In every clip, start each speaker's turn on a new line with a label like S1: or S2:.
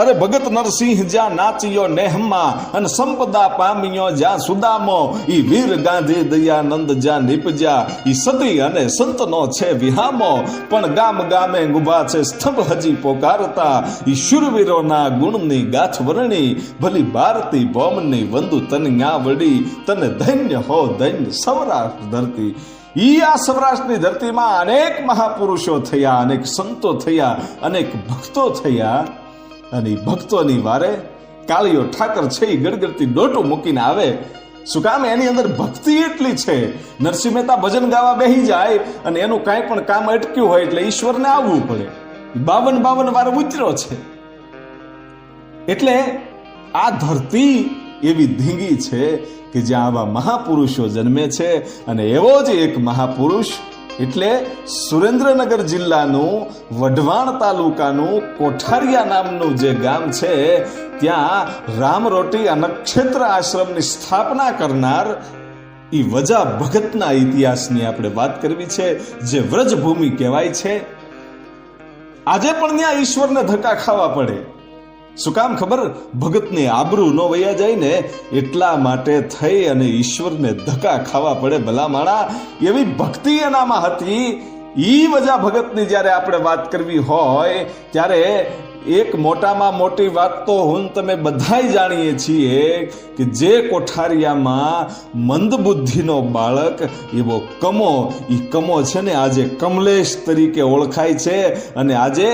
S1: અરે ભગત નરસિંહ જ્યાં નાચ્યો નેહમાં અને સંપદા પામ્યો જ્યાં સુદામો, ઈ વીર ગાંધી દયાનંદ જ્યાં નીપજ્યા, ઈ સતી અને સંતનો છે વિહામો. પણ ગામ ગામે ગુભા છે સ્તંભ હજી પોકારતા, ઈ શૂરવીરોના ગુણની ગાથ વર્ણી, ભલી ભારતી બોમની વંદુ તન ન્યા વડી તને ધન્ય હો ધન્ય સૌરાષ્ટ્ર ધરતી. ઈ આ સૌરાષ્ટ્રની ધરતીમાં અનેક મહાપુરુષો થયા, અનેક સંતો થયા, અનેક ભક્તો થયા. અને ભક્તોની વારે કાળીઓ ઠાકર છે એ ગડગડતી ડોટું મૂકીને આવે. શું કામ એની અંદર ભક્તિ એટલી છે? નરસિંહ મહેતા ભજન ગાવા બેહી જાય અને એનું કાંઈ પણ કામ અટક્યું હોય એટલે ઈશ્વરને આવવું પડે. બાવન બાવન વાર ઉતર્યો છે. એટલે આ ધરતી એવી ધીંગી છે કે જ્યાં આવા મહાપુરુષો જન્મે છે અને એવો જ એક મહાપુરુષ એટલે સુરેન્દ્રનગર જિલ્લાનું વઢવાણ તાલુકાનું કોઠારિયા નામનું જે ગામ છે, ત્યાં રામરોટી અનક્ષેત્ર આશ્રમની સ્થાપના કરનાર એ વજા ભગતના ઇતિહાસની આપણે વાત કરવી છે, જે વ્રજભૂમિ કહેવાય છે. આજે પણ ત્યાં ઈશ્વરને ધક્કા ખાવા પડે. શું કામ ખબર? ભગતની આબરૂ ન વયા જાય ને એટલા માટે થઈ અને ઈશ્વરને ધક્કા ખાવા પડે ભલા માણા એવી ભક્તિ એનામાં હતી. ઈ વજા ભગતની જ્યારે આપણે વાત કરવી હોય, ત્યારે એક મોટામાં મોટી વાત તો હું તમે બધાય જાણીએ છીએ કે જે કોઠારિયામાં મંદબુદ્ધિનો બાળક એવો કમો એ કમો છે ને આજે કમલેશ તરીકે ઓળખાય છે અને આજે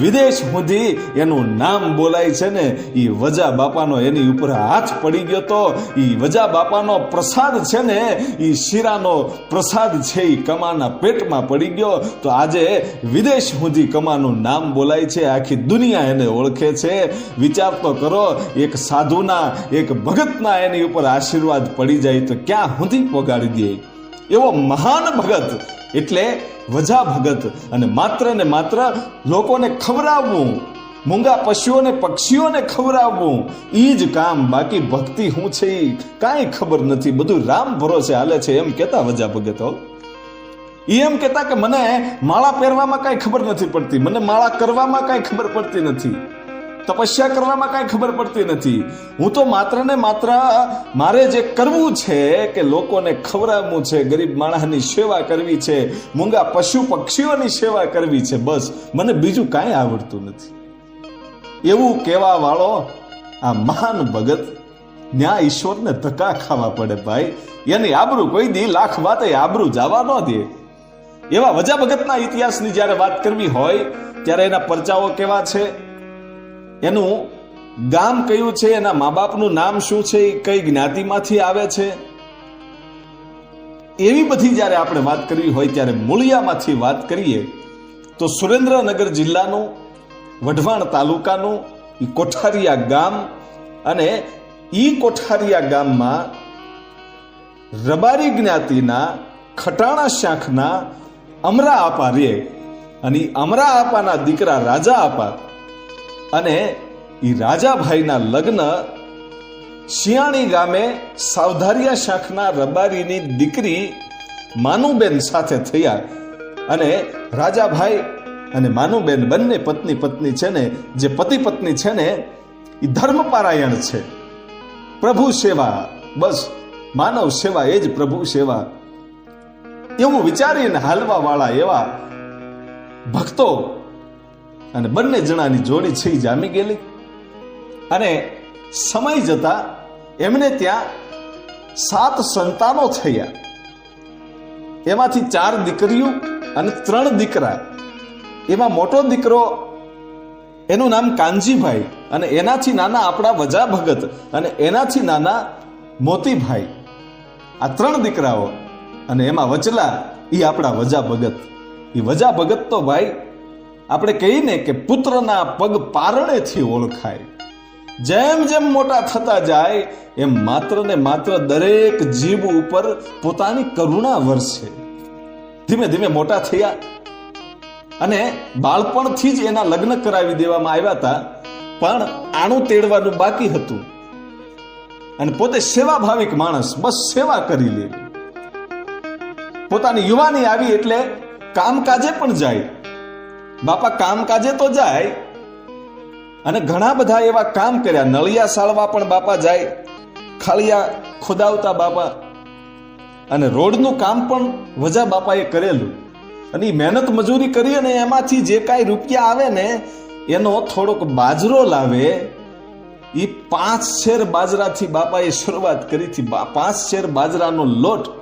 S1: વિદેશ સુધી એનું નામ બોલાય છે ને એ વજા બાપાનો એની ઉપર હાથ પડી ગયો તો એ વજા બાપાનો પ્રસાદ છે ને એ શીરાનો પ્રસાદ છે એ કમાના પેટમાં પડી ગયો તો આજે વિદેશ સુધી કમાનું નામ બોલાય છે. આખી દુનિયા એને ઓળખે છે. વિચાર તો કરો, એક સાધુના, એક ભગતના એની ઉપર આશીર્વાદ પડી જાય તો ક્યાં સુધી પોગાડી દે? એવો મહાન ભગત, એટલે વજા ભગત. અને માત્ર ને માત્ર લોકોને ખવડાવવું, મૂંગા પશુઓને, પક્ષીઓને ખવડાવવું એ જ કામ બાકી ભક્તિ શું છે કાંઈ ખબર નથી, બધું રામ ભરોસે હાલે છે એમ કેતા વજા ભગત. હો એ એમ કહેતા કે મને માળા પહેરવામાં કાંઈ ખબર નથી પડતી. મને માળા કરવામાં કાંઈ ખબર પડતી નથી. તપસ્યા કરવામાં કાંઈ ખબર પડતી નથી. હું તો માત્ર ને માત્ર મારે જે કરવું છે કે લોકોને ખવડાવવું છે, ગરીબ માણસની સેવા કરવી છે, મૂંગા પશુ પક્ષીઓની સેવા કરવી છે, બસ. મને બીજું કાંઈ આવડતું નથી. એવું કહેવા વાળો આ મહાન ભગત ન્યા ઈશ્વરને ધક્કા ખાવા પડે ભાઈ. એની આબરૂ કોઈ દી લાખ વાતે આબરૂ જવા ન દે. એવા વજા ભગતના ઇતિહાસની જ્યારે વાત કરવી હોય, ત્યારે એના પરચાઓ કેવા છે? એનું ગામ કયું છે? એના મા બાપનું નામ શું છે? એ કઈ જ્ઞાતિમાંથી આવે છે? એવી બધી જ્યારે આપણે વાત કરવી હોય, ત્યારે મૂળિયામાંથી વાત કરીએ, તો સુરેન્દ્રનગર જિલ્લાનું, વઢવાણ તાલુકાનું કોઠારિયા ગામ અને ઈ કોઠારિયા ગામમાં રબારી જ્ઞાતિના, ખટાણા શાખના અમરા આપા રે અને અમરા આપાના દીકરા રાજા આપા. અને એ રાજાભાઈના લગ્ન શિયાણી ગામે સાવધારિયા શાખના રબારીની દીકરી માનુબેન સાથે થયા. અને રાજાભાઈ અને માનુબેન બંને પત્ની પત્ની છે ને, જે પતિ પત્ની છે ને એ ધર્મપારાયણ છે. પ્રભુ સેવા, બસ, માનવ સેવા એ જ પ્રભુ સેવા. એવું વિચારીને હાલવા વાળા એવા ભક્તો અને બંને જણાની જોડી છે જામી ગયેલી. અને સમય જતા એમને ત્યાં સાત સંતાનો થયા. એમાંથી ચાર દીકરીઓ અને ત્રણ દીકરા. એમાં મોટો દીકરો, એનું નામ કાનજીભાઈ અને એનાથી નાના આપણા વજા ભગત અને એનાથી નાના મોતીભાઈ. આ ત્રણ દીકરાઓ અને એમાં વચલા એ આપણા વજા ભગત. એ વજા ભગત તો ભાઈ, આપણે કહીને કે પુત્રના પગ પારણેથી ઓળખાય. જેમ જેમ મોટા થતા જાય, એમ માત્ર ને માત્ર દરેક જીવ ઉપર પોતાની કરુણા વરસે. ધીમે ધીમે મોટા થયા. અને બાળપણથી જ એના લગ્ન કરાવી દેવામાં આવ્યા હતા, પણ આણું તેડવાનું બાકી હતું. અને પોતે સેવાભાવિક માણસ, બસ સેવા કરી લેવી પોતાની યુવાની આવી એટલે કામકાજે પણ જાય. બાપા, કામકાજે તો જાય, અને ઘણા બધા એવા કામ કર્યા. નળિયા સાળવા પણ બાપા જાય, ખાલિયા ખોદાવતા બાપા, અને રોડનું કામ પણ વજા બાપાએ કરેલું. અને એ મહેનત મજૂરી કરી અને એમાંથી જે કાંઈ રૂપિયા આવે ને, એનો થોડોક બાજરો લાવે. એ પાંચ શેર બાજરાથી બાપાએ શરૂઆત કરી હતી. પાંચ શેર બાજરાનો લોટ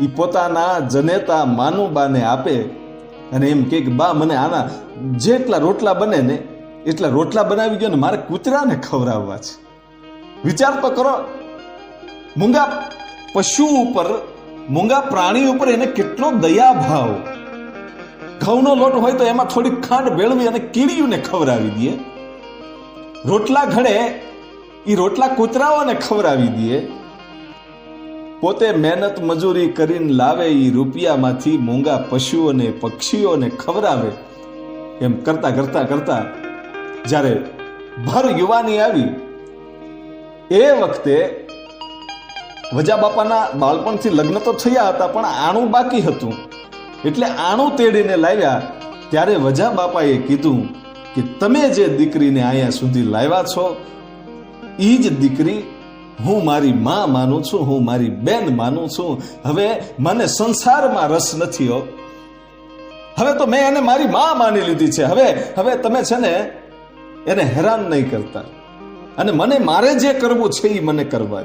S1: એ પોતાના જનેતા માનુબાને આપે અને એમ કે બા, મને આના જેટલા રોટલા બને ને, એટલા રોટલા બનાવી ગયો ને મારે કૂતરાને ખવડાવવા છે. વિચાર તો કરો, મૂંગા પશુ ઉપર, મૂંગા પ્રાણી ઉપર એને કેટલો દયા ભાવ ઘઉંનો લોટ હોય તો એમાં થોડી ખાંડ ભેળવી અને કીડીઓને ખવડાવી દે રોટલા ઘડે એ રોટલા કૂતરાઓને ખવડાવી દે પોતે મહેનત મજૂરી કરીને લાવે એ રૂપિયામાંથી મૂંગા પશુઓને, પક્ષીઓને ખવડાવે. એમ કરતા કરતા કરતા જ્યારે ભર યુવાની આવી, એ વખતે વજા બાપાના બાળપણથી લગ્ન તો થયા હતા, પણ આણું બાકી હતું. એટલે આણું તેડીને લાવ્યા, ત્યારે વજા બાપાએ કીધું કે તમે જે દીકરીને અહીંયા સુધી લાવ્યા છો એ જ દીકરી હું મારી માં માનું છું, હું મારી બેન માનું છું. હવે મને સંસારમાં રસ નથી, હો. હવે તો મેં એને મારી માં માની લીધી છે. હવે હવે તમે છે ને એને હેરાન નહીં કરતા. અને મને મારે જે કરવું છે એ મને કરવા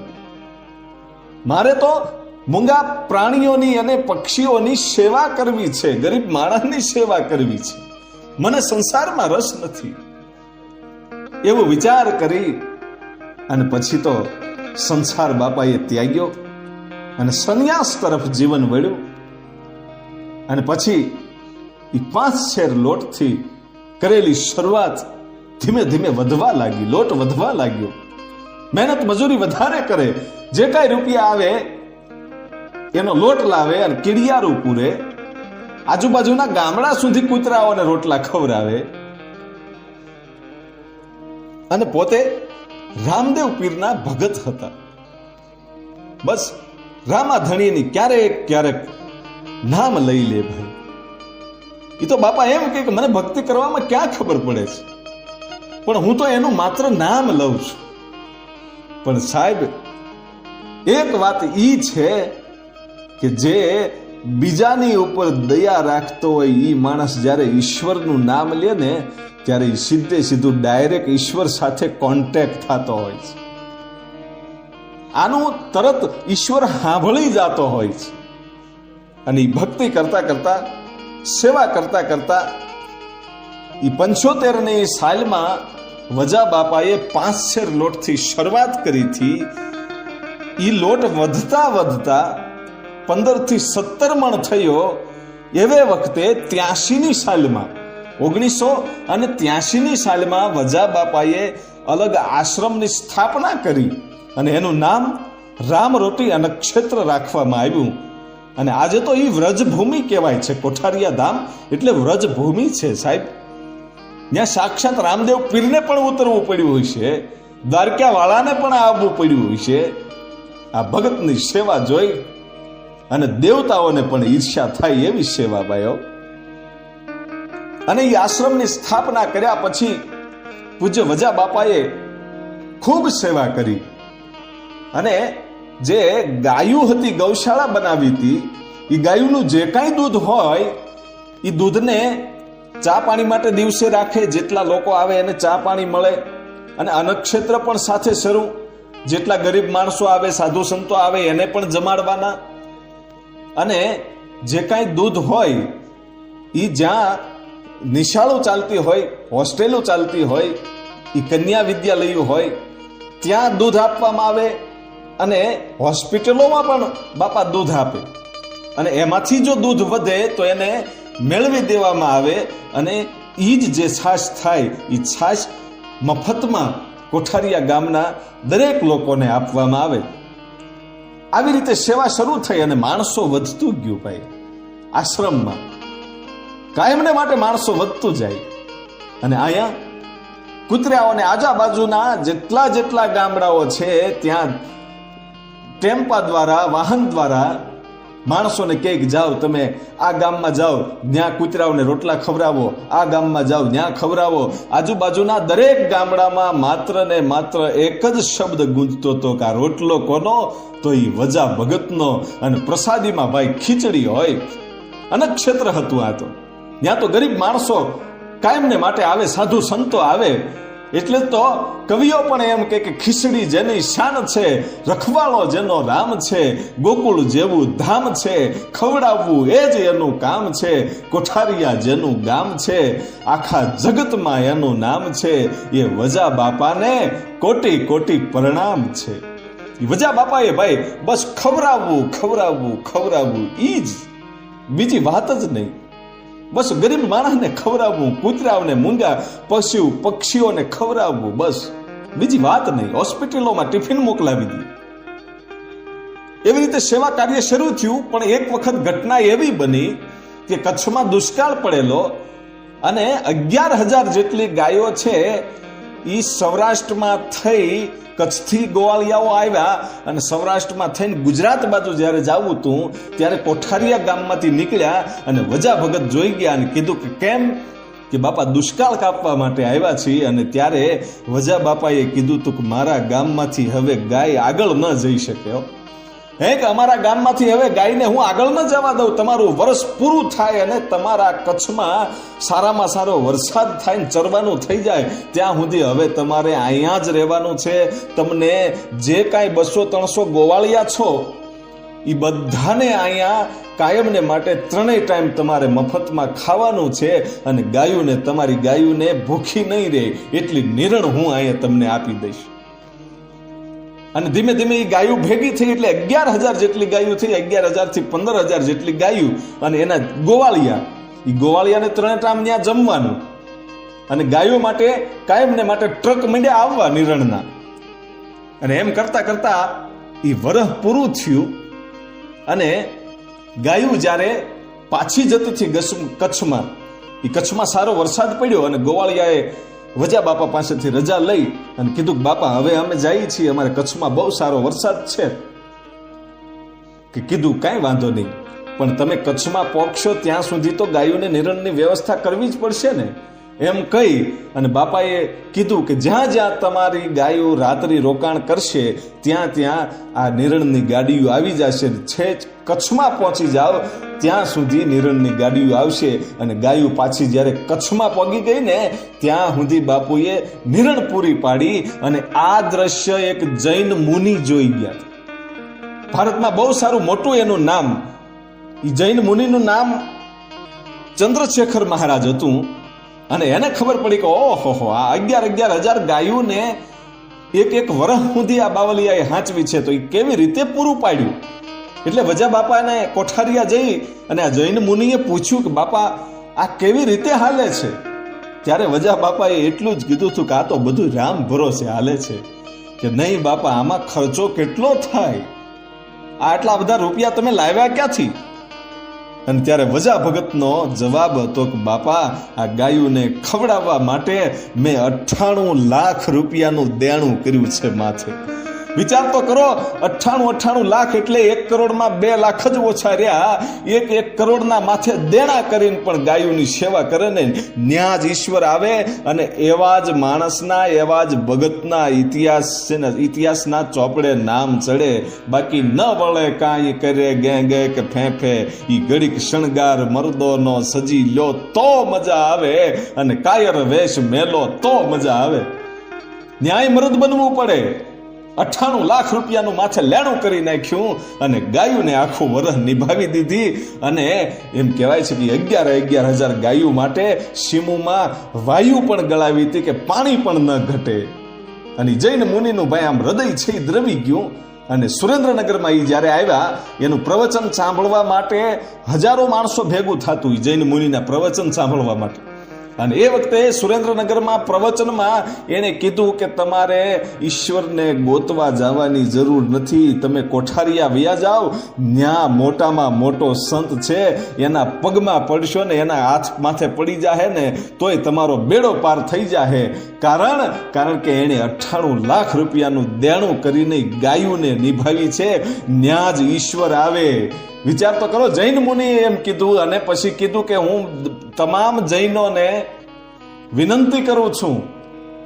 S1: મારે તો મૂંગા પ્રાણીઓની અને પક્ષીઓની સેવા કરવી છે, ગરીબ માણસની સેવા કરવી છે. મને સંસારમાં રસ નથી. એવો વિચાર કરી અને પછી તો સંસાર બાપાએ ત્યાગ્યો અને સંન્યાસ તરફ જીવન વળ્યું. અને પછી એ પાંચ શેર લોટથી કરેલી શરૂઆત ધીમે ધીમે વધવા લાગી, લોટ વધવા લાગ્યો. મહેનત મજૂરી વધારે કરે, જે કાંઈ રૂપિયા આવે, એનો લોટ લાવે અને કીડિયારું પૂરે. આજુબાજુના ગામડા સુધી કૂતરાઓને રોટલા ખવડાવે. અને પોતે રામદેવ પીરના ભગત હતા. બસ રામાધણીની ક્યારેક ક્યારેક નામ લઈ લે ભાઈ. એ તો બાપા એમ કે મને ભક્તિ કરવામાં ક્યાં ખબર પડે છે? પણ હું તો એનું માત્ર નામ લઉં છું. પણ સાહેબ, એક વાત ઈ છે કે જે બીજાની ઉપર દયા રાખતો હોય એ માણસ જ્યારે ઈશ્વરનું નામ લે ને, ત્યારે સીધે સીધું ડાયરેક્ટ ઈશ્વર સાથે કોન્ટેક્ટ થતો હોય છે. આનું તરત ઈશ્વર સાંભળી જતો હોય છે. અને ભક્તિ કરતા કરતા, સેવા કરતા કરતા, ઈ પંચોતેરની સાલમાં વજા બાપાએ પાંચ શેર લોટથી શરૂઆત કરી હતી. એ લોટ વધતા વધતા પંદરથી સત્તર મણ થયો એવે વખતે ત્યાસીની સાલમાં. ઓગણીસો અને ત્યાસીની સાલમાં વજા બાપાએ અલગ આશ્રમની સ્થાપના કરી અને એનું નામ રામરોટી અનક્ષેત્ર રાખવામાં આવ્યું. અને આજે તો એ વ્રજભૂમિ કહેવાય છે, કોઠારિયા ધામ એટલે વ્રજભૂમિ છે સાહેબ. ત્યાં સાક્ષાત રામદેવ પીરને પણ ઉતરવું પડ્યું હોય છે દ્વારકા વાળાને પણ આવવું પડ્યું હોય છે. આ ભગતની સેવા જોઈ અને દેવતાઓને પણ ઈર્ષ્યા થાય એવી સેવા ભાઈઓ અને એ આશ્રમની સ્થાપના કર્યા પછી પૂજ્ય વજા બાપાએ ખૂબ સેવા કરી. અને જે ગાયું હતી ગૌશાળા બનાવી હતી એ ગાયુંનું જે કાંઈ દૂધ હોય એ દૂધને ચા પાણી માટે દિવસે રાખે, જેટલા લોકો આવે એને ચા પાણી મળે. અને અનક્ષેત્ર પણ સાથે શરૂ. જેટલા ગરીબ માણસો આવે, સાધુ સંતો આવે, એને પણ જમાડવાના. અને જે કાંઈ દૂધ હોય એ જ્યાં નિશાળો ચાલતી હોય, હોસ્ટેલો ચાલતી હોય એ કન્યા વિદ્યાલયો હોય, ત્યાં દૂધ આપવામાં આવે અને હોસ્પિટલોમાં પણ બાપા દૂધ આપે. અને એમાંથી જો દૂધ વધે તો એને મેળવી દેવામાં આવે અને એ જ જે છાશ થાય એ છાશ મફતમાં કોઠારિયા ગામના દરેક લોકોને આપવામાં આવે. આવી રીતે સેવા શરૂ થઈ અને માણસો વધતું ગયું ભાઈ, આશ્રમમાં. કાયમને માટે માણસો વધતું જાય. અને અહીંયા કુતરાઓને આજુબાજુના જેટલા જેટલા ગામડાઓ છે, ત્યાં ટેમ્પા દ્વારા, વાહન દ્વારા માણસોને ક્યાંક જાઓ તમે, આ ગામમાં જાઓ ત્યાં કૂતરાઓને રોટલા ખવડાવો, આ ગામમાં જાઓ ત્યાં ખવડાવો. આજુબાજુના દરેક ગામડામાં માત્ર ને માત્ર એક જ શબ્દ ગુંજતો હતો કે આ રોટલો કોનો? તો એ વજા ભગતનો. અને પ્રસાદીમાં ભાઈ ખીચડી હોય. અનક્ષેત્ર હતું આ તો. ત્યાં તો ગરીબ માણસો કાયમને માટે આવે, સાધુ સંતો આવે. એટલે તો કવિઓ પણ એમ કે ખીચડી જેની શાન છે, રખવાળો જેનો રામ છે, ગોકુળ જેવું ધામ છે, ખવડાવવું એ જ એનું કામ છે, કોઠારિયા જેનું ગામ છે, આખા જગતમાં એનું નામ છે, એ વજા બાપાને કોટી કોટી પ્રણામ છે. વજા બાપાએ ભાઈ બસ ખવડાવવું ખવડાવવું ખવડાવવું ઈ જ. બીજી વાત જ નહીં. બસ ગરીબ માણસને ખવડાવવું, કૂતરાઓને મૂંગા પશુ, પક્ષીઓને ખવડાવવું, બસ. બીજી વાત નહીં, હોસ્પિટલોમાં ટિફિન મોકલાવી દીધી એવી રીતે સેવા કાર્ય શરૂ થયું, પણ એક વખત ઘટના એવી બની કે કચ્છમાં દુષ્કાળ પડેલો અને અગિયાર હજાર જેટલી ગાયો છે એ સૌરાષ્ટ્રમાં થઈ કચ્છથી ગોવાળિયાઓ આવ્યા અને સૌરાષ્ટ્રમાં થઈને ગુજરાત બાજુ જ્યારે જવું હતું, ત્યારે કોઠારિયા ગામમાંથી નીકળ્યા અને વજા ભગત જોઈ ગયા અને કીધું કે કેમ? કે બાપા દુષ્કાળ કાપવા માટે આવ્યા છીએ અને ત્યારે વજા બાપાએ કીધું હતું કે મારા ગામમાંથી હવે ગાય આગળ ન જઈ શકે હો. કે અમારા ગામમાંથી હવે ગાયને હું આગળ ન જવા દઉં, તમારું વર્ષ પૂરું થાય અને તમારા કચ્છમાં સારામાં સારો વરસાદ થાય ને ચરવાનું થઈ જાય, ત્યાં સુધી હવે તમારે અહીંયા જ રહેવાનું છે તમને જે કાંઈ બસો ત્રણસો ગોવાળિયા છો એ બધાને અહીંયા કાયમને માટે ત્રણેય ટાઈમ તમારે મફતમાં ખાવાનું છે અને ગાયુને, તમારી ગાયુને ભૂખી નહીં રહે, એટલી નિરણ હું અહીંયા તમને આપી દઈશ અને ધીમે ધીમે એ ગાયું ભેગી થઈ એટલે અગિયાર હજાર જેટલી ગાયું થઈ, અગિયાર હજારથી પંદર હજાર જેટલી ગાયું અને એના ગોવાળિયા. એ ગોવાળિયાને ત્રણે ટામ ત્યાં જમવાનું. અને ગાયો માટે, કાયમને માટે ટ્રક મંડ્યા આવવા નિરણના. અને એમ કરતા કરતા એ વરહ પૂરું થયું અને ગાયું જ્યારે પાછી જતી હતી કચ્છમાં એ કચ્છમાં સારો વરસાદ પડ્યો અને ગોવાળિયાએ વજા બાપા પાસેથી રજા લઈ અને કીધું કે, બાપા, હવે અમે જઈએ છીએ, અમારે કચ્છમાં બહુ સારો વરસાદ છે. કે કીધું, કાંઈ વાંધો નહીં, પણ તમે કચ્છમાં પહોંચશો ત્યાં સુધી તો ગાયોને નિરણની વ્યવસ્થા કરવી જ પડશે ને. એમ કહી અને બાપાએ કીધું કે જ્યાં જ્યાં તમારી ગાયો રાત્રિ રોકાણ કરશે, ત્યાં ત્યાં આ નિરણની ગાડીઓ આવી જશે છેક કચ્છમાં પહોંચી જાઓ, ત્યાં સુધી નિરણની ગાડીઓ આવશે અને ગાયો પાછી જ્યારે કચ્છમાં પગી ગઈ ને, ત્યાં સુધી બાપુએ નિરણ પૂરી પાડી અને આ દ્રશ્ય એક જૈન મુનિ જોઈ ગયા. ભારતમાં બહુ સારું મોટું એનું નામ જૈન મુનિનું નામ ચંદ્રશેખર મહારાજ હતું. અને એને ખબર પડી કે ઓહો આ અગિયાર અગિયાર હજાર ગાયોને એક એક વર્ષ સુધી આ બાવલિયાએ હાંચવી છે. તો એ કેવી રીતે પૂરું પાડ્યું? એટલે વજા બાપાને કોઠારિયા જઈ અને આ જૈન મુનિએ પૂછ્યું કે બાપા, આ કેવી રીતે હાલે છે? ત્યારે વજા બાપાએ એટલું જ કીધું હતું કે આ તો બધું રામ ભરોસે હાલે છે કે નહીં બાપા, આમાં ખર્ચો કેટલો થાય? આટલા બધા રૂપિયા તમે લાવ્યા ક્યાંથી? અને ત્યારે વજા ભગતનો જવાબ હતો કે, બાપા, આ ગાયુને ખવડાવવા માટે મેં અઠ્ઠાણું લાખ રૂપિયાનું દેણું કર્યું છે માથે. વિચાર તો કરો, અઠ્ઠાણું અઠ્ઠાણું લાખ એટલે એક કરોડમાં બે લાખ જ ઓછા રહ્યા. એક એક કરોડના માથે દેણા કરીને પણ ગાયોની સેવા કરે ને, ન્યા જ ઈશ્વર આવે અને એવા જ માણસના, એવા જ ભગતના ઇતિહાસ છે ઇતિહાસના ચોપડે નામ ચડે. બાકી ન વળે કાંઈ કરે ગે ગે કે ફેંફે એ ઘડીક શણગાર મરદોનો સજી લ્યો તો મજા આવે અને કાયર વેશ મેલો તો મજા આવે. ન્યાય મરદ બનવું પડે. અઠ્ઠાણું લાખ રૂપિયાનું માથે લેણું કરી નાખ્યું અને ગાયુંને આખું વરસ નિભાવી દીધી. અને એમ કહેવાય છે કે અગિયાર અગિયાર હજાર ગાયું માટે સીમુમાં વાયુ પણ ગળાવી હતી કે પાણી પણ ન ઘટે. અને જૈન મુનિનું ભાઈ આમ હૃદય છે દ્રવી ગયું. અને સુરેન્દ્રનગરમાં એ જ્યારે આવ્યા, એનું પ્રવચન સાંભળવા માટે હજારો માણસો ભેગું થતું જૈન મુનિના પ્રવચન સાંભળવા માટે. અને એ વખતે સુરેન્દ્રનગરમાં પ્રવચનમાં એણે કીધું કે તમારે ઈશ્વરને ગોતવા જવાની જરૂર નથી. તમે કોઠારિયા વ્યા જાઓ. ન્યા મોટામાં મોટો સંત છે. એના પગમાં પડશો ને એના હાથ માથે પડી જાહે ને તોય તમારો બેડો પાર થઈ જાહે. કારણ કારણ કે એણે અઠ્ઠાણું લાખ રૂપિયાનું દેણું કરીને ગાયુંને નિભાવી છે. ન્યા જ ઈશ્વર આવે. વિચાર તો કરો, જૈન મુનિએ એમ કીધું અને પછી કીધું કે હું તમામ જૈનોને વિનંતી કરું છું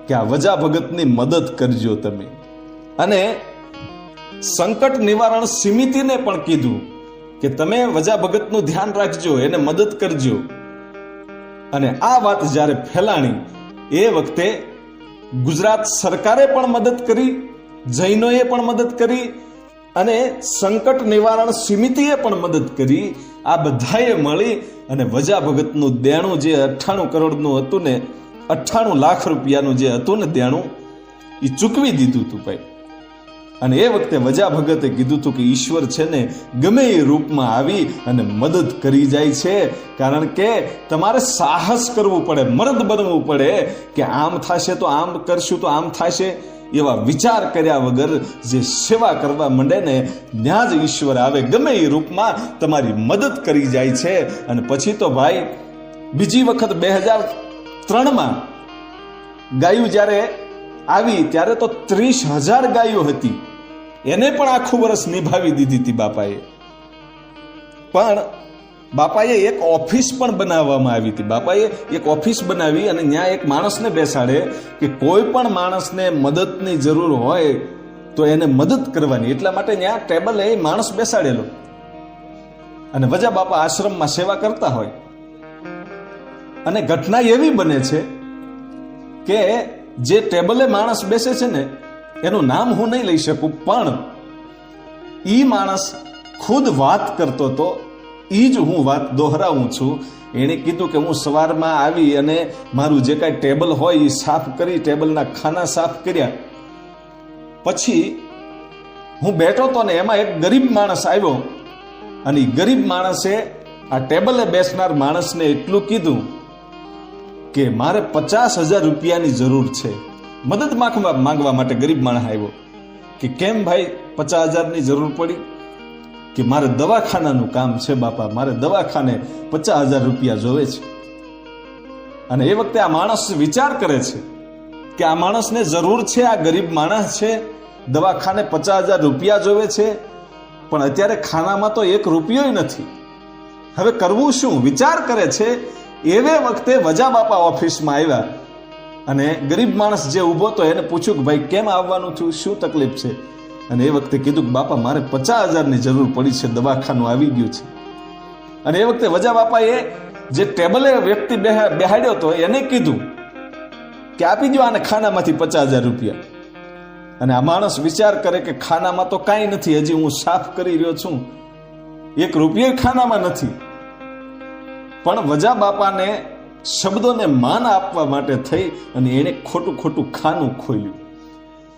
S1: કે આ વજા ભગતની મદદ કરજો તમે. અને સંકટ નિવારણ સમિતિને પણ કીધું કે તમે વજા ભગતનું ધ્યાન રાખજો, એને મદદ કરજો. અને આ વાત જ્યારે ફેલાણી, એ વખતે ગુજરાત સરકારે પણ મદદ કરી, જૈનોએ પણ મદદ કરી, અને સંકટ નિવારણ સમિતિએ પણ મદદ કરી આ બધાએ મળી અને વજા ભગતનું દેણું જે અઠ્ઠાણું કરોડનું હતું ને, અઠ્ઠાણું લાખ રૂપિયાનું જે હતું ને દેણું એ ચૂકવી દીધું હતું ભાઈ. અને એ વખતે વજા ભગતે કીધું હતું કે ઈશ્વર છે ને, ગમે એ રૂપમાં આવી અને મદદ કરી જાય છે, કારણ કે તમારે સાહસ કરવું પડે, મર્દ બનવું પડે કે આમ થશે તો આમ કરશું, તો આમ થશે. એવા વિચાર કર્યા વગર જે સેવા કરવા માંડે ને ત્યાં જ ઈશ્વર આવે. ગમે એ રૂપમાં તમારી મદદ કરી જાય છે. અને પછી તો ભાઈ, બીજી વખત બે હજાર ત્રણમાં ગાયું જ્યારે આવી, ત્યારે તો ત્રીસ હજાર ગાયો હતી. એને પણ આખું વર્ષ નિભાવી દીધી હતી બાપાએ. પણ બાપાએ એક ઓફિસ પણ બનાવવામાં આવી હતી. બાપાએ એક ઓફિસ બનાવી અને ત્યાં એક માણસને બેસાડે કે કોઈ પણ માણસને મદદની જરૂર હોય તો એને મદદ કરવાની. એટલા માટે ત્યાં ટેબલે એ માણસ બેસાડેલો. અને વજા બાપા આશ્રમમાં સેવા કરતા હોય. અને ઘટના એવી બને છે કે જે ટેબલે માણસ બેસે છે ને, એનું નામ હું નહીં લઈ શકું, પણ એ માણસ ખુદ વાત કરતો હતો ઈ જ હું વાત દોહરાવું છું. એણે કીધું કે હું સવારમાં આવી અને મારું જે કાંઈ ટેબલ હોય એ સાફ કરી ટેબલના ખાના સાફ કર્યા. પછી હું બેઠો તો ને એમાં એક ગરીબ માણસ આવ્યો. અને ગરીબ માણસે આ ટેબલે બેસનાર માણસને એટલું કીધું કે મારે પચાસ હજાર રૂપિયાની જરૂર છે. મદદ માંગવા માંગવા માટે ગરીબ માણસ આવ્યો કે કેમ ભાઈ પચાસ હજારની જરૂર પડી? કે મારે દવાખાનાનું કામ છે બાપા, મારે દવાખાને પચાસ હજાર રૂપિયા જોવે છે. અને એ વખતે આ માણસ વિચાર કરે છે કે આ માણસને જરૂર છે, આ ગરીબ માણસ છે, દવાખાને પચાસ હજાર રૂપિયા જોવે છે, પણ અત્યારે ખાનામાં તો એક રૂપિયો નથી. હવે કરવું શું? વિચાર કરે છે, એવે વખતે વજા બાપા ઓફિસમાં આવ્યા અને ગરીબ માણસ જે ઊભો તો એને પૂછ્યું કે ભાઈ, કેમ આવવાનું થયું? શું તકલીફ છે? અને એ વખતે કીધું કે, બાપા, મારે પચાસ હજારની જરૂર પડી છે, દવાખાનું આવી ગયું છે. અને એ વખતે વજા બાપાએ જે ટેબલે વ્યક્તિ બેહા- બેહાડ્યો હતો, એને કીધું કે, આપી દો આને ખાનામાંથી પચાસ હજાર રૂપિયા. અને આ માણસ વિચાર કરે કે, ખાનામાં તો કાંઈ નથી, હજી હું સાફ કરી રહ્યો છું. એક રૂપિયો ખાનામાં નથી. પણ વજા બાપાને શબ્દોને માન આપવા માટે થઈ અને એણે ખોટું ખોટું ખાનું ખોલ્યું.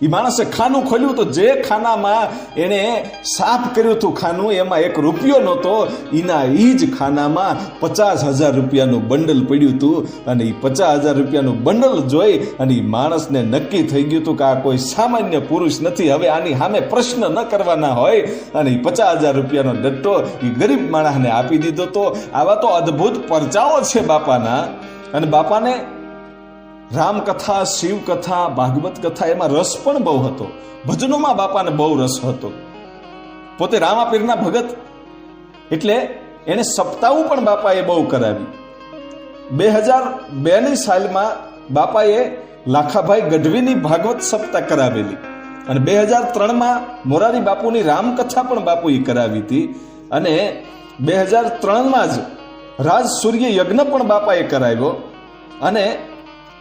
S1: એ માણસે ખાનું ખોલ્યું તો જે ખાનામાં એણે સાફ કર્યું હતું ખાનું, એમાં એક રૂપિયો નહોતો એના એ જ ખાનામાં પચાસ હજાર રૂપિયાનું બંડલ પડ્યું હતું. અને એ પચાસ હજાર રૂપિયાનું બંડલ જોઈ અને એ માણસને નક્કી થઈ ગયું હતું કે આ કોઈ સામાન્ય પુરુષ નથી. હવે આની સામે પ્રશ્ન ન કરવાના હોય. અને એ પચાસ હજાર રૂપિયાનો ડટ્ટો એ ગરીબ માણસને આપી દીધો તો. આવા તો અદ્ભુત પરચાઓ છે બાપાના. અને બાપાને રામકથા, શિવકથા ભાગવત કથા એમાં રસ પણ બહુ હતો. ભજનોમાં બાપાને બહુ રસ હતો. પોતે રામાપીરના ભગત એટલે એને સપ્તાહું પણ બાપાએ બહુ કરાવી. બે હજાર બેની સાલમાં બાપાએ લાખાભાઈ ગઢવીની ભાગવત સપ્તાહ કરાવેલી. અને બે હજાર ત્રણમાં મોરારી બાપુની રામકથા પણ બાપુએ કરાવી હતી. અને બે હજાર ત્રણમાં જ રાજ સૂર્ય યજ્ઞ પણ બાપાએ કરાવ્યો. અને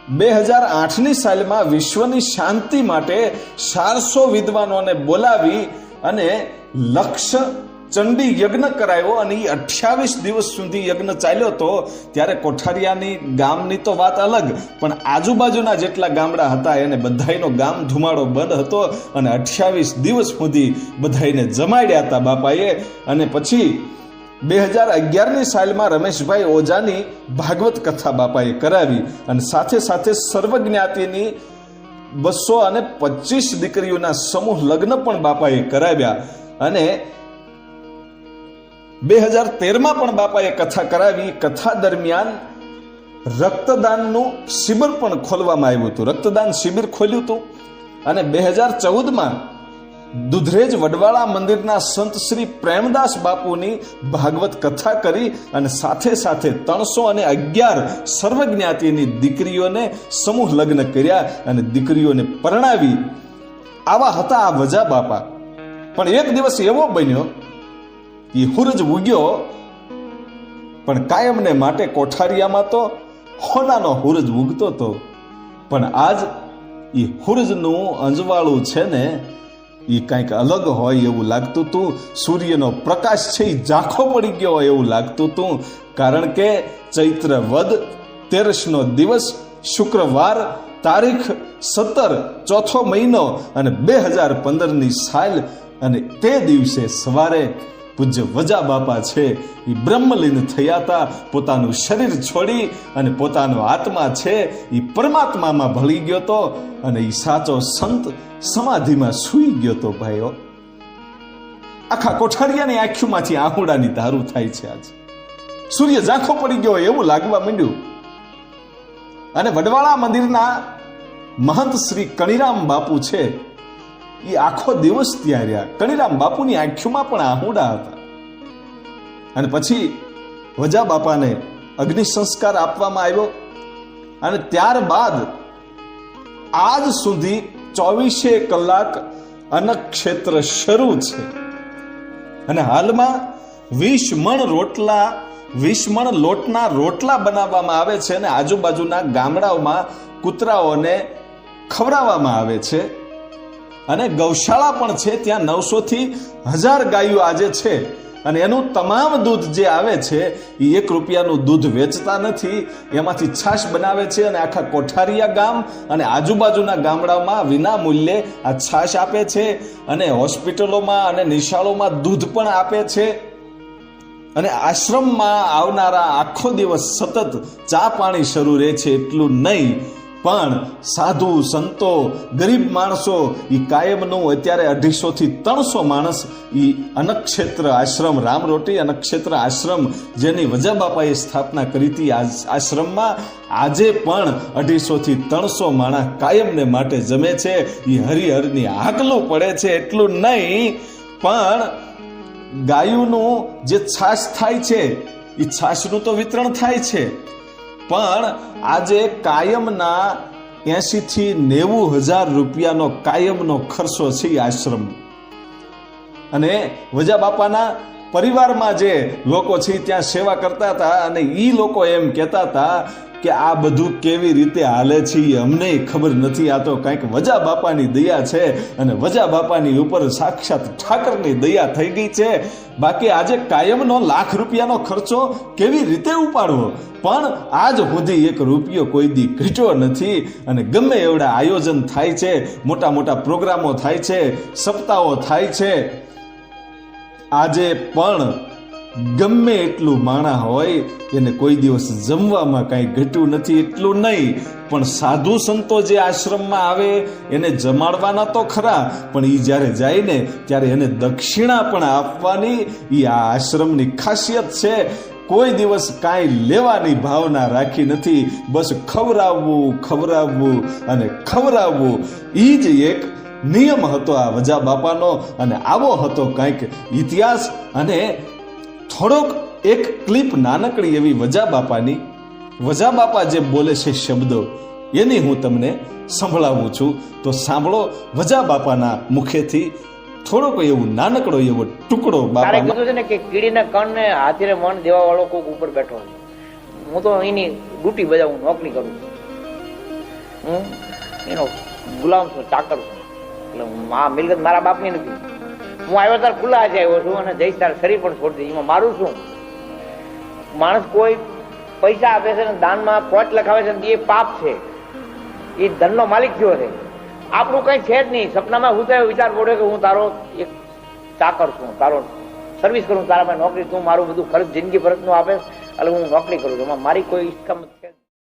S1: બે હજાર આઠની સાલમાં વિશ્વની શાંતિ માટે ચારસો વિદ્વાનોને બોલાવી અને લક્ષ ચંડી યજ્ઞ કરાયો અને એ અઠ્યાવીસ દિવસ સુધી યજ્ઞ ચાલ્યો હતો ત્યારે કોઠારિયાની ગામની તો વાત અલગ, પણ આજુબાજુના જેટલા ગામડા હતા એને બધાયનો ગામ ધુમાડો બંધ હતો અને અઠ્યાવીસ દિવસ સુધી બધાયને જમાડ્યા હતા બાપાએ અને પછી બે હજાર અગિયારની સાલમાં રમેશભાઈ ઓઝાની ભાગવત કથા બાપાએ કરાવી અને સાથે સાથે સર્વજ્ઞાતિની બસો અને પચીસ દીકરીઓના સમૂહ લગ્ન પણ બાપાએ કરાવ્યા. અને બે હજાર તેરમાં પણ બાપાએ કથા કરાવી. કથા દરમિયાન રક્તદાનનું શિબિર પણ ખોલવામાં આવ્યું હતું. રક્તદાન શિબિર ખોલ્યું હતું. અને બે હજાર ચૌદમાં દુધરેજ વડવાળા મંદિરના સંત શ્રી પ્રેમદાસ બાપુની ભાગવત કથા કરી અને સાથે સાથે ત્રણસો અને અગિયાર સર્વજ્ઞાતિની દીકરીઓને સમૂહ લગ્ન કર્યા અને દીકરીઓને પરણાવી. આવા હતા આ વજા બાપા. પણ એક દિવસ એવો બન્યો કે હુરજ ઉગ્યો, પણ કાયમને માટે કોઠારિયામાં તો હોનાનો હુરજ ઉગતો હતો પણ આજ એ હુરજનું અંજવાળું છે ને એ કંઈક અલગ હોય એવું લાગતું હતું સૂર્યનો પ્રકાશ છે એ ઝાંખો પડી ગયો હોય એવું લાગતું હતું કારણ કે ચૈત્ર વદ તેરસનો દિવસ શુક્રવાર તારીખ સત્તર ચોથો મહિનો અને બે હજાર પંદરની સાલ અને તે દિવસે સવારે પૂજ્ય વજા બાપા છે. એ બ્રહ્મલીન થયા હતા પોતાનું શરીર છોડી અને પોતાનો આત્મા છે એ પરમાત્મામાં ભળી ગયો તો અને એ સાચો સંત સમાધિમાં સૂઈ ગયો તો ભાઈઓ. આખા કોઠારિયાની આંખીમાંથી આહુડાની ધારું થાય છે આજે. સૂર્ય ઝાંખો પડી ગયો એવું લાગવા માંડ્યું. અને વડવાળા મંદિરના મહંત શ્રી કણિરામ બાપુ છે એ આખો દિવસ ત્યાં રહ્યા. કણીરામ બાપુની આંખોમાં પણ આહુડા હતા. અને પછી વજા બાપાને અગ્નિ સંસ્કાર આપવામાં આવ્યો અને ત્યારબાદ આજ સુધી ચોવીસે કલાક અનક્ષેત્ર શરૂ છે. અને હાલમાં વીસ મણ રોટલા વીસ મણ લોટના રોટલા બનાવવામાં આવે છે અને આજુબાજુના ગામડાઓમાં કૂતરાઓને ખવડાવવામાં આવે છે. અને ગૌશાળા પણ છે, ત્યાં નવસો થી હજાર ગાયો આજે છે. અને એનું તમામ દૂધ જે આવે છે એ એક રૂપિયાનું દૂધ વેચતા નથી. એમાંથી છાશ બનાવે છે અને આખા કોઠારિયા ગામ અને આજુબાજુના ગામડામાં વિના મૂલ્યે આ છાશ આપે છે અને હોસ્પિટલોમાં અને નિશાળોમાં દૂધ પણ આપે છે. અને આશ્રમમાં આવનારા આખો દિવસ સતત ચા પાણી શરૂ રહે છે, એટલું નહીં. પણ સાધુ, સંતો, ગરીબ માણસો એ કાયમનું અત્યારે અઢીસોથી ત્રણસો માણસ એ અનક્ષેત્ર આશ્રમ, રામરોટી અનક્ષેત્ર આશ્રમ જેની વજા બાપાએ સ્થાપના કરી હતી આ આશ્રમમાં. આજે પણ અઢીસોથી ત્રણસો માણસ કાયમને માટે જમે છે. એ હરિહરની આગલું પડે છે એટલું નહીં, પણ ગાયુનું જે છાશ થાય છે એ છાશનું તો વિતરણ થાય છે. પણ આજે કાયમના એસી થી નેવું હજાર રૂપિયાનો કાયમનો ખર્ચો છે આશ્રમ. અને વજા બાપાના પરિવારમાં જે લોકો છે ત્યાં સેવા કરતા હતા અને એ લોકો એમ કહેતા હતા કે આ બધું કેવી રીતે હાલે છે અમને ખબર નથી. આ તો કંઈક વજા બાપાની દયા છે અને વજા બાપાની ઉપર સાક્ષાત ઠાકરની દયા થઈ ગઈ છે. બાકી આજે કાયમનો લાખ રૂપિયાનો ખર્ચો કેવી રીતે ઉપાડવો? પણ આજ સુધી એક રૂપિયો કોઈ દી ઘટ્યો નથી અને ગમે એવડા આયોજન થાય છે, મોટા મોટા પ્રોગ્રામો થાય છે, સપ્તાહો થાય છે આજે પણ ગમે એટલું માણા હોય, એને કોઈ દિવસ જમવામાં કાંઈ ઘટ્યું નથી, એટલું નહીં. પણ સાધુ સંતો જે આશ્રમમાં આવે, એને જમાડવાના તો ખરા, પણ એ જ્યારે જાય ને, ત્યારે એને દક્ષિણા પણ આપવાની એ આ આશ્રમની ખાસિયત છે. કોઈ દિવસ કાંઈ લેવાની ભાવના રાખી નથી. બસ ખવડાવવું ખવડાવવું અને ખવડાવવું. એ જ એક નિયમ હતો આ વજા બાપાનો અને આવો હતો કંઈક ઇતિહાસ અને થોડોક એક ક્લિપ નાનકડી એવી વજા બાપાની. વજા બાપા જે બોલે છે શબ્દો, એની હું તમને સંભળાવું છું. તો સાંભળો વજા બાપાના મુખેથી થોડોક એવું નાનકડો એવો ટુકડો બાપા
S2: કીધું છે ને કે કીડીના કણને હાથીને મણ દેવા વાળો કોક ઉપર બેઠો છે. હું તો એની ગુટી બજાવું, નોકરી કરું હું એનો ગુલામ છું, ચાકર છું. એટલે મા મિલકત મારા બાપની નથી. હું આવ્યો તાર ખુલ્લા આજે આવ્યો છું અને જઈશ તાર શરીર પણ છોડી દઈશ. એમાં મારું શું? માણસ કોઈ પૈસા આપે છે ને દાનમાં કોટ લખાવે છે એ પાપ છે. એ ધનનો માલિક થયો છે. આપણું કઈ છે જ નહીં. સપનામાં હું તો વિચાર પડ્યો કે હું તારો એક ચાકર છું. તારો સર્વિસ કરું તારા નોકરી, તું મારું બધું ખર્ચ, જિંદગી ફરજનું આપે એટલે હું નોકરી કરું છું. એમાં મારી કોઈ નહીં.